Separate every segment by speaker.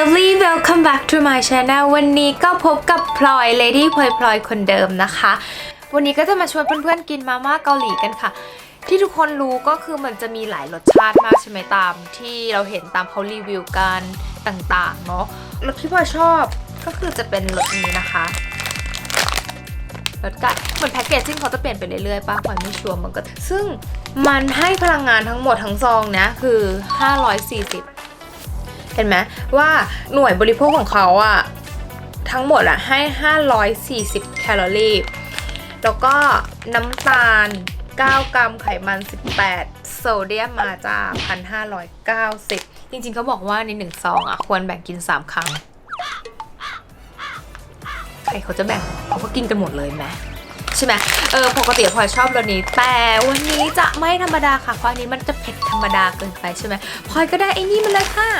Speaker 1: lovely welcome back to my channel วันนี้ก็พบกับพลอย lady พลอยพลอยคนเดิมนะคะ วันนี้ก็จะมาชวนเพื่อนๆกินมาม่าเกาหลีกันค่ะ ที่ทุกคนรู้ก็คือมันจะมีหลายรสชาติมากใช่ไหมตาม ที่เราเห็นตามเขารีวิวกันต่างๆเนาะรสที่พลอยชอบก็คือจะเป็นรสนี้นะคะรสกัดเหมือนแพ็กเกจจิ้งเขาจะเปลี่ยนไปเรื่อยๆป้าพลอยไม่ชัวร์มันก็ ซึ่งมันให้พลังงานทั้งหมดทั้งซองนะคือ 540 เห็นไหมว่าหน่วยบริโภคของเขาอะทั้งหมดอะให้ 540 แคลอรี่ แล้วก็น้ำตาล 9 กรัมไขมัน 18 โซเดียมมาจ้า1,590 จริงๆเขาบอกว่าในหนึ่งซองอะควรแบ่งกิน 3 ครั้ง ใครเขาจะแบ่งเขาก็กินกันหมดเลยไหมใช่ไหมเออปกติพลอยชอบรสนี้แต่วันนี้จะไม่ธรรมดาค่ะเพราะอันนี้มันจะเผ็ดธรรมดาเกินไปใช่ไหมพลอยก็ได้ไอ้นี่มาเลยค่ะ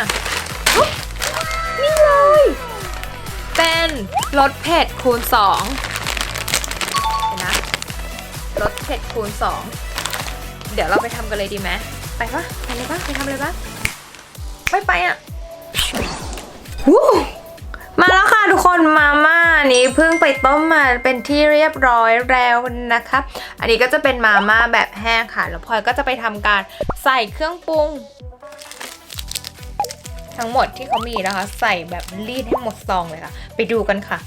Speaker 1: นี่เลย เป็นรสเผ็ดคูณ2เห็นนะรสเผ็ดคูณ2เดี๋ยวเราไปทำกันเลยดีไหมไปปะไปเลยปะไปทำเลยปะไม่ไปอะมาแล้วค่ะทุกคนมาม่านี้เพิ่งไปต้มมาเป็นที่เรียบร้อยแล้วนะคะอันนี้ก็จะเป็นมาม่าแบบแห้งค่ะ แล้วพลอยก็จะไปทำการใส่เครื่องปรุง ทั้งหมดที่เขามีนะคะ ใส่แบบรีดให้หมดซองเลยค่ะ ไปดูกันค่ะ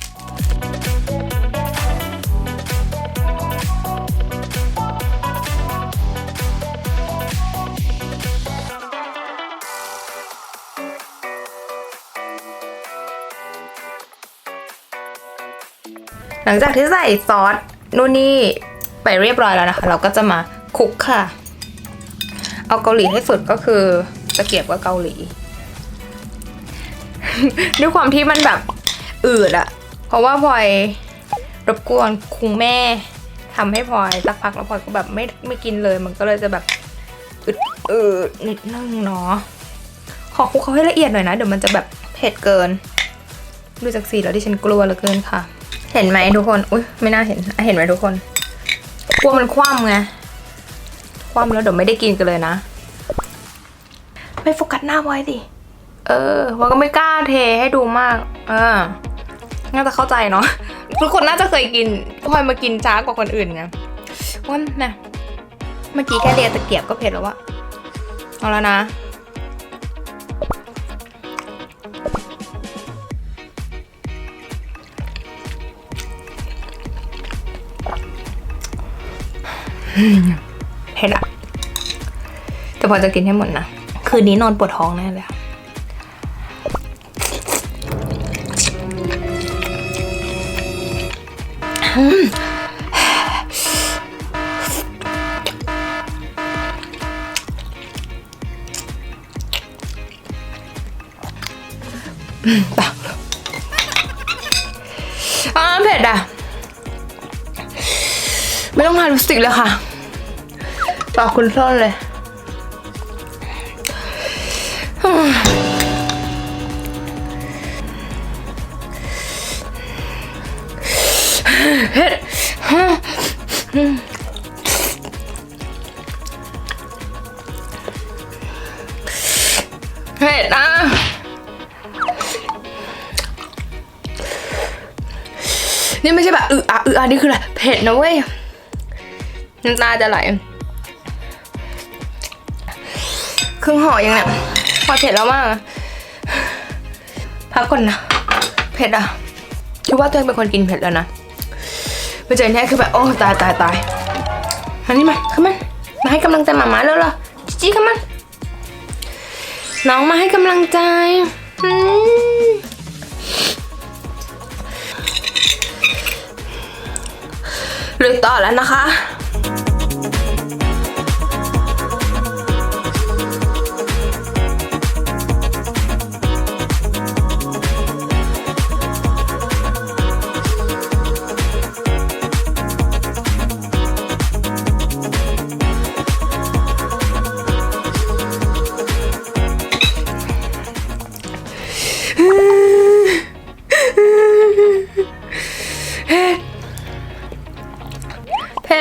Speaker 1: หลังจากที่ใส่ซอสนู่นนี่ไปเรียบร้อยแล้วนะคะ เราก็จะมาคลุกค่ะ เอาเกาหลีให้สุดก็คือตะเกียบกับเกาหลี ด้วยความที่มันแบบอืดอะเพราะว่าพลอยรบกวนคุงแม่ทำให้พลอยสักพักแล้วพลอยก็แบบไม่ไม่กินเลย มันก็เลยจะแบบอึดอืดนิดนึงเนาะขอคุกเขาให้ละเอียดหน่อยนะ เดี๋ยวมันจะแบบเผ็ดเกิน ดูจากสีแล้วที่ฉันกลัวเหลือเกินค่ะ เห็นไหมทุกคน อุ้ยไม่น่าเห็นอะเห็นไหมทุกคน กลัวมันคว่ำไง คว่ำแล้วเดี๋ยวไม่ได้กินกันเลยนะ ไม่โฟกัสหน้าไว้สิ เออว่าก็ไม่กล้าเทให้ดูมาก เออ น่าจะเข้าใจเนาะ ทุกคนน่าจะเคยกินพลอยมากินช้ากว่าคนอื่นไงว่านะเมื่อกี้แค่เรียตะเกียบก็เผ็ดแล้วอะเอาแล้วนะเผ็ดอะแต่พอจะกินให้หมดนะ คืนนี้นอนปวดท้องแน่เลย ปากอ่าเผ็ดอะ ไม่ต้องทาลิปสติกเลยค่ะปากคุณซ่อนเลย เฮ็ดเผ็ดนะนี่ไม่ใช่แบบอึอะอึอะนี่คืออะไรเผ็ดนะเว้ยน้ำตาจะไหลครึ่งห่อยังเนี่ยพอเผ็ดแล้วมากพักก่อนนะ เผ็ดอะคิดว่าตัวเองเป็นคนกินเผ็ดแล้วนะ ไปเจอเนี่ยคือแบบโอ้ตายตายตายอันนี้มาขึ้นมามาให้กำลังใจหมามาแล้วเหรอจิจี้ขึ้นมาน้องมาให้กำลังใจหรือต่อแล้วนะคะ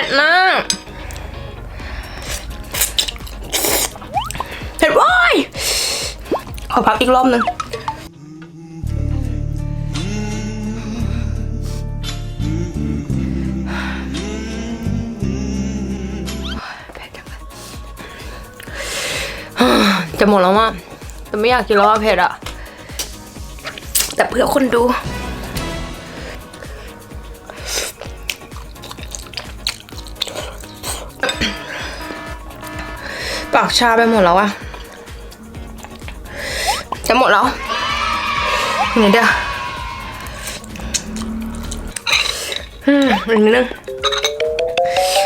Speaker 1: ดมากเผ็ดว้ายขอพักอีกรอบหนึ่งจะหมดแล้วอะแต่ไม่อยากกินแล้วอะเผ็ดอะแต่เพื่อคนดู ปากชาไปหมดแล้วอะจะหมดแล้วนี่เดียวอืมอีกนิดนึง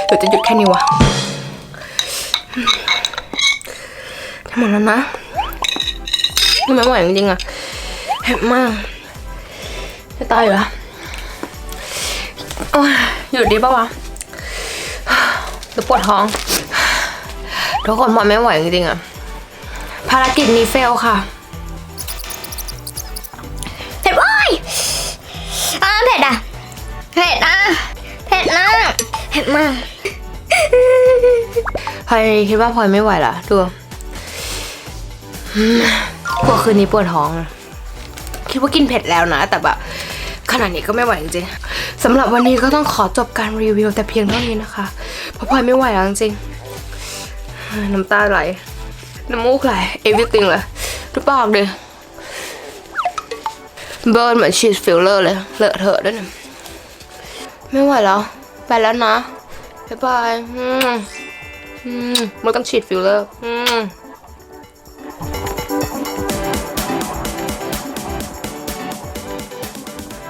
Speaker 1: เดี๋ยวจะหยุดแค่นี้วะจะหมดแล้วนะไม่ไหวจริงๆอะเผ็ดมาก จะตายอยู่ล้วโอ้ยหยุดดีปะวะเดี๋ยวปวดท้อง ทุกคนพอไม่ไหวจริงๆอะภารกิจนี้เฟลค่ะ
Speaker 2: เผ็ดว้ยอ่าเผ็ดอะเผ็ดอะเผ็ดนะเผ็ดมาก
Speaker 1: พลอยคิดว่าพลอยไม่ไหวละดูอืมกลัวคืนนี้ปวดท้อง คิดว่ากินเผ็ดแล้วนะ แต่แบบขนาดนี้ก็ไม่ไหวจริงๆสำหรับวันนี้ก็ต้องขอจบการรีวิวแต่เพียงเท่านี้นะคะเพราะพลอยไม่ไหวแล้วจริงๆ น้ำตาไหล น้ำมูกไหล everything เลยดูปากเลยเบิร์นเหมือนชีสฟิลเลอร์เลยเลอะเทอะด้วยนะไม่ไหวแล้ว ไปแล้วนะบ๊ายบายอืมอืมไม่ต้องฉีดฟิลเลอร์อืม